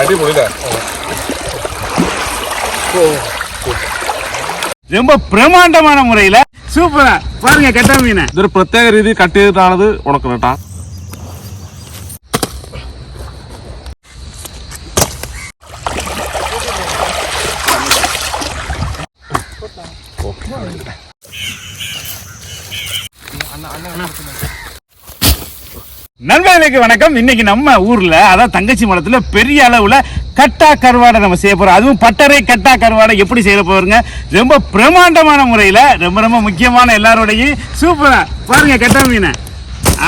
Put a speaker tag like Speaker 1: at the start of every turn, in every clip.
Speaker 1: അടിപൊളിയില്ലേ
Speaker 2: ரொம்ப பிரமாண்டமான முறையில சூப்பரா பாருங்க கெட்ட மீனை
Speaker 1: ഇതൊരു പ്രത്യേക രീതിയിൽ കട്ട് ചെയ്തിട്ടാണിത് ഉണക്കുന്നത് കേട്ടാ
Speaker 2: நண்பர்களுக்கு வணக்கம். இன்னைக்கு நம்ம ஊர்ல அதான் தங்கச்சி மலத்துல பெரிய அளவுல கட்டா கருவாடை நம்ம செய்ய போறோம். அதுவும் பட்டறை கட்டா கருவாடை எப்படி செய்ய போறோங்க? ரொம்ப பிரமாண்டமான முறையில ரொம்ப ரொம்ப முக்கியமான எல்லாரோடையும் சூப்பரா. பாருங்க கட்டா மீனை.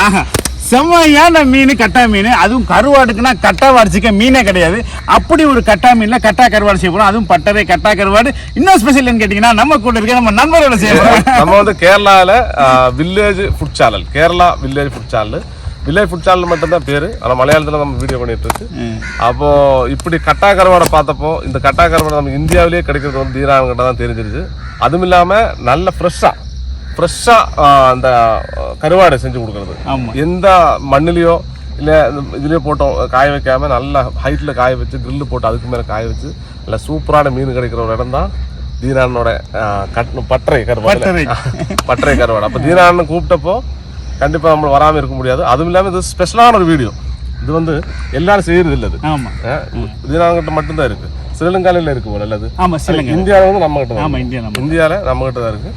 Speaker 2: ஆஹா செம்மையான மீன் கட்டா மீன். அதுவும் கருவாடுக்குன்னா கட்டா வாடிச்சிக்க மீனே கிடையாது. அப்படி ஒரு கட்டா மீன்ல கட்டா கருவாடு செய்ய போறோம். அதுவும் பட்டறை கட்டா கருவாடு. இன்னும் ஸ்பெஷல் கேட்டீங்கன்னா நம்ம கூட இருக்க நம்ம நண்பரோட செய்ய
Speaker 1: நம்ம வந்து கேரளால village food channel Kerala village food channel village food channel மட்டும்தான் பேரு. ஆனா மலையாளத்துல நம்ம வீடியோ பண்ணிட்டு இருக்கு அப்போ இப்படி கட்டா கருவாடை பார்த்தப்போ இந்த கட்டா கருவாடை நம்ம இந்தியாவிலேயே கிடைக்கிறது வந்து தீனாங்கிட்ட தான் தெரிஞ்சிருச்சு. அதுவும் இல்லாம நல்ல ஃப்ரெஷ்ஷா ஃப்ரெஷ்ஷா அந்த கருவாடை செஞ்சு கொடுக்கறது. எந்த மண்ணுலயோ இல்ல இந்த இதுலயோ போட்டோம் காய வைக்காம நல்ல ஹைட்ல காய வச்சு grill போட்டு அதுக்கு மேல காய வச்சு நல்ல சூப்பரான மீன் கிடைக்கிற ஒரு இடம் தான் தீனானோட கட் பட்டறை கருவாடு.
Speaker 2: பட்டறை.
Speaker 1: கருவாடு. அப்ப தீனான்னு கூப்பிட்டப்போ கண்டிப்பாக நம்ம வராமல் இருக்க முடியாது. அதுவும் இல்லாமல் இது ஸ்பெஷலான ஒரு வீடியோ. இது வந்து எல்லாரும் செய்யறது இல்லை
Speaker 2: அது.
Speaker 1: இதுனாங்கிட்ட மட்டும்தான் இருக்கு. ஸ்ரீலங்காலையில் இருக்கு போல அல்லது இந்தியாவில் வந்து நம்ம கிட்ட தான் இந்தியாவில் நம்ம கிட்ட தான் இருக்கு.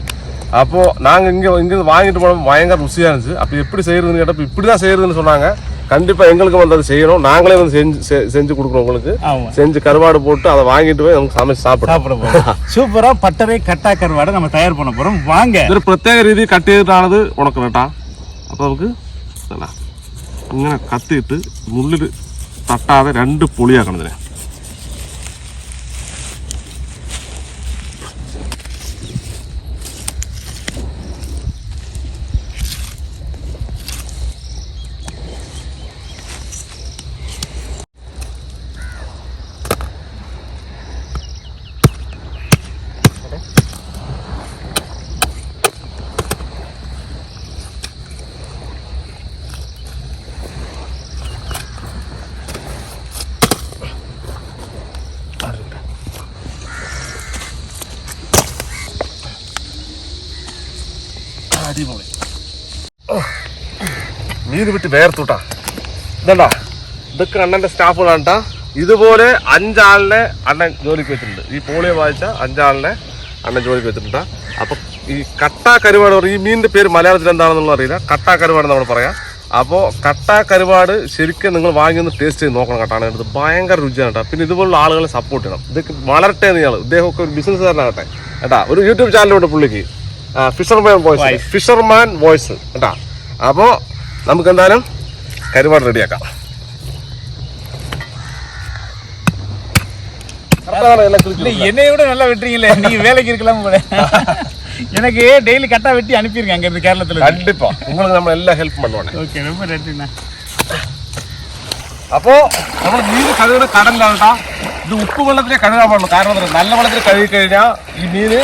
Speaker 1: அப்போ நாங்கள் இங்கே இங்க வாங்கிட்டு போன பயங்கர ருசியாக இருந்துச்சு. அப்போ எப்படி செய்யறதுன்னு கேட்டப்ப இப்படிதான் செய்யறதுன்னு சொன்னாங்க. கண்டிப்பாக எங்களுக்கு வந்து அதை செய்யணும். நாங்களே வந்து செஞ்சு செஞ்சு கொடுக்குறோம் உங்களுக்கு. செஞ்சு கருவாடு போட்டு அதை வாங்கிட்டு போய் நமக்கு சமைச்சு
Speaker 2: சாப்பிடுறோம் சூப்பராக பட்டறை கட்டா கருவாடை நம்ம தயார் பண்ண போகிறோம் வாங்க.
Speaker 1: ஒரு பிரத்யேக ரீதி கட்டியதானது உனக்கு வேட்டான் അപ്പോൾ നമുക്ക് ഇങ്ങനെ കത്തിയിട്ട് മുള്ളിൽ തട്ടാതെ രണ്ട് പൊളിയാക്കണം ഇതിനെ. അടിപൊളി. മീൻ വിട്ട് വേർത്തുട്ടാ. ഇതണ്ടാ ഇതൊക്കെ അണ്ണന്റെ സ്റ്റാഫുകളാണ്. ഇതുപോലെ അഞ്ചാളിനെ അണ്ണൻ ജോലിക്ക് വെച്ചിട്ടുണ്ട്. ഈ പോളിയോ വായിച്ച അഞ്ചാളിനെ അണ്ണൻ ജോലിക്ക് വെച്ചിട്ടുണ്ട് അപ്പൊ ഈ കട്ടാ കരുവാട് പറയും. ഈ മീനിന്റെ പേര് മലയാളത്തിൽ എന്താണെന്നുള്ള അറിയില്ല. കട്ടാ കരുവാട് നമ്മൾ പറയാം. അപ്പോൾ കട്ടാ കരുവാട് ശരിക്കും നിങ്ങൾ വാങ്ങി ഒന്ന് ടേസ്റ്റ് ചെയ്ത് നോക്കണം കേട്ടാണ് ഇത് ഭയങ്കര രുചിയാണ് കേട്ടോ പിന്നെ ഇതുപോലുള്ള ആളുകളെ സപ്പോർട്ട് ചെയ്യണം. ഇതൊക്കെ വളരട്ടെ എന്ന് ഇയാൾ ഇദ്ദേഹമൊക്കെ ഒരു ബിസിനസ്സുകാരനാകട്ടെ കേട്ടാ ഒരു യൂട്യൂബ് ചാനലുണ്ട് പുള്ളിക്ക്. ഫിഷർമാൻ വോയിസ് ഫിഷർമാൻ വോയിസ് കേട്ടാ അപ്പോൾ നമുക്ക് എന്തായാലും കരുവാട് റെഡിയാക്കാം
Speaker 2: இல்ல என்னைய விட நல்லா வெட்டுறீங்களே நீங்க வேலைக்கு இருக்கலாம் போல எனக்கு டெய்லி கட்டா வெட்டி அனுப்பிருங்க அங்க இருந்து கேரளத்துல
Speaker 1: കണ്ടിപ്പാ നിങ്ങൾക്ക് നമ്മൾ എല്ലാ ഹെൽപ്പ് பண்ணுவானே
Speaker 2: ஓகே ரொம்ப நன்றிண்ணா
Speaker 1: അപ്പോ നമ്മൾ മീൻ കഴുകുന്ന കടലിലാണ് ട്ടാ. ഇത് ഉപ്പ് വെള്ളത്തിലേ കഴുകാൻ പാടുള്ളൂ കാരണം എന്താ പറയുക, നല്ല വെള്ളത്തിൽ കഴുകി കഴിഞ്ഞാൽ ഈ മീന്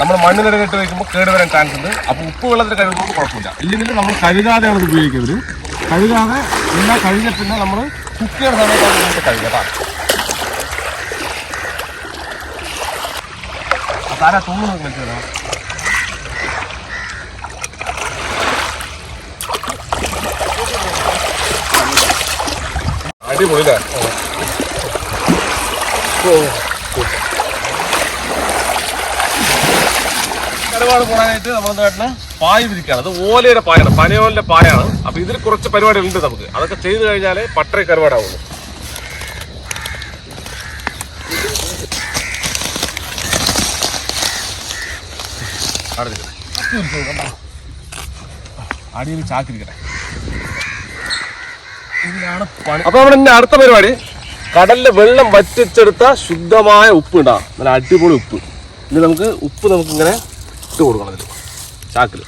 Speaker 1: നമ്മൾ മണ്ണിനിടയിട്ട് വയ്ക്കുമ്പോൾ കേട് വരാൻ ചാൻസ് ഉണ്ട്. അപ്പൊ ഉപ്പ് വെള്ളത്തിൽ കഴുകുമ്പോൾ കുഴപ്പമില്ല. ഇല്ലെങ്കിൽ നമ്മൾ കഴുകാതെയാണ് ഇത് ഉപയോഗിക്കുന്നത് കഴുകാതെ എല്ലാം കഴിഞ്ഞ പിന്നെ നമ്മൾ കുക്ക് ചെയ്യുന്ന സമയത്താണ് നമുക്ക് കഴുകുക ട്ടാ. അപ്പൊ ആരാ തോന്നുന്നു മനസ്സിലാ അടിപൊളിയില്ലേ കരുവാട് പോകാനായിട്ട് നമ്മൾ നാട്ടിൽ പായ വിരിക്കുകയാണ് അത് ഓലയുടെ പായാണ് പനയോലിന്റെ പായാണ്. അപ്പൊ ഇതിൽ കുറച്ച് പരിപാടികളുണ്ട് നമുക്ക്. അതൊക്കെ ചെയ്തു കഴിഞ്ഞാലേ പട്ടറി കരുവാടാവുള്ളൂ അടിയിൽ അപ്പൊ നമ്മുടെ അടുത്ത പരിപാടി. കടലിലെ വെള്ളം വറ്റിച്ചെടുത്ത ശുദ്ധമായ ഉപ്പ് ഉണ്ടാകും നല്ല അടിപൊളി ഉപ്പ്. ഇനി നമുക്ക് ഉപ്പ് നമുക്ക് ഇങ്ങനെ ഇട്ട് കൊടുക്കണം ഇത് ചാക്കിൽ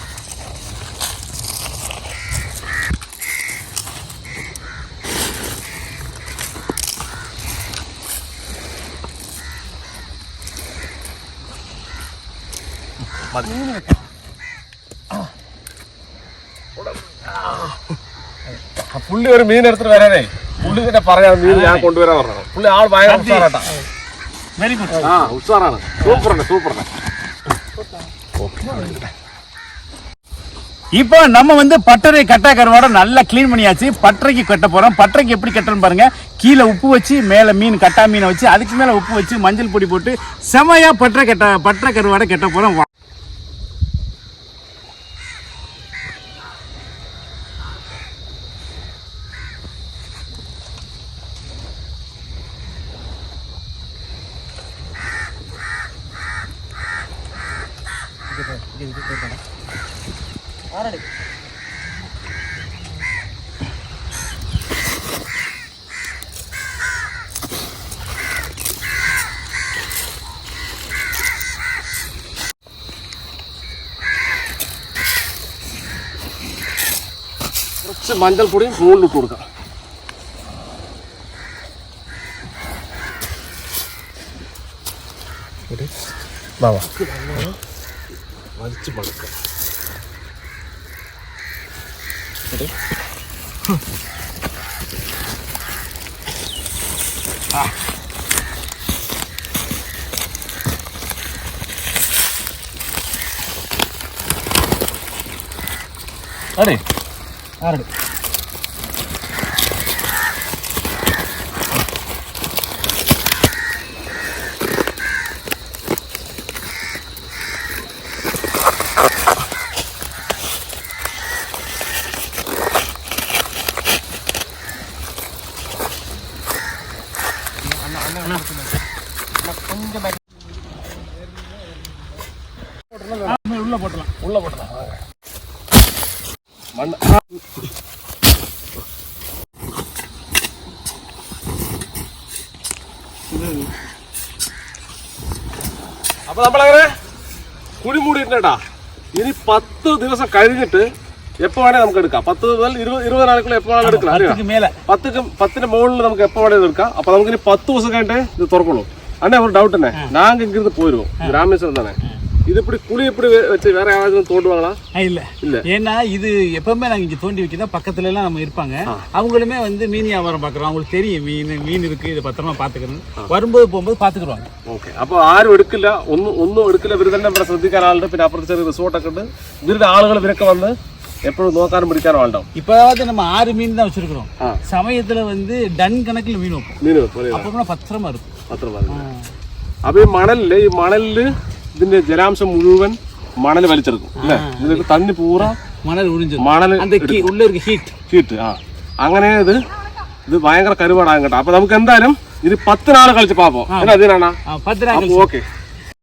Speaker 1: പുള്ളി ഒരു മീൻ എടുത്തിട്ട് വരാനേ. പുള്ളി തന്നെ പറയാം മീൻ ഞാൻ കൊണ്ടുവരാൻ പറഞ്ഞു പുള്ളി ആൾ ഭയങ്കര ഉഷാറാട്ടാ.
Speaker 2: വെരി ഗുഡ്
Speaker 1: ആ ഉഷാറാണ്. സൂപ്പറാണ് സൂപ്പറാണ്
Speaker 2: இப்போ நம்ம வந்து பட்டறை கட்டா கருவாடை நல்லா க்ளீன் பண்ணியாச்சு. பட்டறைக்கு கட்ட போறோம். பட்டறைக்கு எப்படி கட்டணும் பாருங்க. கீழே உப்பு வச்சு மேலே மீன் கட்டா மீனை வச்சு அதுக்கு மேலே உப்பு வச்சு மஞ்சள் பொடி போட்டு செமையா பட்டறை கட்ட பட்டறை கருவாடை கட்ட போகிறோம் வா-
Speaker 1: കുറച്ച് മഞ്ഞൾപ്പൊടിയും മുകളിൽ ഇട്ട് കൊടുക്കാം വലിച്ച് മണക്കാം
Speaker 2: அடே உள்ள போட்டலாம்
Speaker 1: உள்ள போட்டலாம் குடி மூடி ഇനി പത്ത് ദിവസം കഴിഞ്ഞിട്ട് എപ്പോ വേണേ നമുക്ക് എടുക്കാം. പത്ത് മുതൽ ഇരുപത് ഇരുപതിനാളുകൾ എപ്പോ വേണേലും എടുക്കണം അറിയാം പത്തുക്ക് പത്തിന്റെ മുകളിൽ നമുക്ക് എപ്പോ വേണേലും എടുക്കാം. അപ്പൊ നമുക്ക് ഇനി പത്ത് ദിവസം കഴിഞ്ഞിട്ട് ഇത് തുറക്കുള്ളൂ. അന്നെ ഒരു ഡൗട്ട് തന്നെ നാങ്ക ഇങ്ങനെ പോയിരുവോ ഗ്രാമീസ് തന്നെ இது இப்படி குழி இப்படி வெ- வச்சு வேற யாராவது தோண்டுவாங்களா
Speaker 2: ஆ, இல்ல
Speaker 1: இல்ல.
Speaker 2: ஏன்னா இது எப்பவுமே நாங்க இங்க தோண்டி வைக்கிறதா பக்கத்துல எல்லாம் நம்ம இருப்பாங்க அவங்களுமே வந்து மீன் வியாபாரம் பாக்குறோம் அவங்களுக்கு தெரியும் மீன் மீன் இருக்கு இதை பத்திரமா பாத்துக்கணும் வரும்போது போகும்போது பாத்துக்கிடுவாங்க
Speaker 1: ഓക്കെ അപ്പൊ ആരും എടുക്കില്ല ഒന്നും ഒന്നും എടുക്കില്ല ഇവർ തന്നെ ഇവിടെ ശ്രദ്ധിക്കാൻ ആളുണ്ട് പിന്നെ അപ്പുറത്ത് ചെറിയ റിസോർട്ടൊക്കെ ഉണ്ട് ഇവരുടെ ആളുകൾ ഇവരൊക്കെ വന്ന് എപ്പോഴും നോക്കാനും പിടിക്കാനും ആളുണ്ടാവും
Speaker 2: இப்போதாவது நம்ம ஆறு மீன் தான் வச்சிருக்கிறோம்
Speaker 1: ஆ.
Speaker 2: சமயத்துல வந்து டன் கணக்குல மீன் வைப்போம்
Speaker 1: മീൻ വെക്കും
Speaker 2: அப்போ பத்திரமா இருக்கும்
Speaker 1: അത്ര മതി അപ്പൊ ഈ മണലില് ഈ മണലില് ഇതിന്റെ ജലാംശം മുഴുവൻ മണൽ വലിച്ചെടുക്കും അല്ലേ? ഇതിന്റെ തണ്ണി പൂറ മണൽ
Speaker 2: മണൽ
Speaker 1: ഹീറ്റ് ആ. അങ്ങനെ ഇത് ഇത് ഭയങ്കര കരുവാടാകും അപ്പൊ നമുക്ക് എന്തായാലും ഇത് പത്തിനാൾ കളിച്ച് പാപ്പോ അതിനാണ് ഓക്കെ.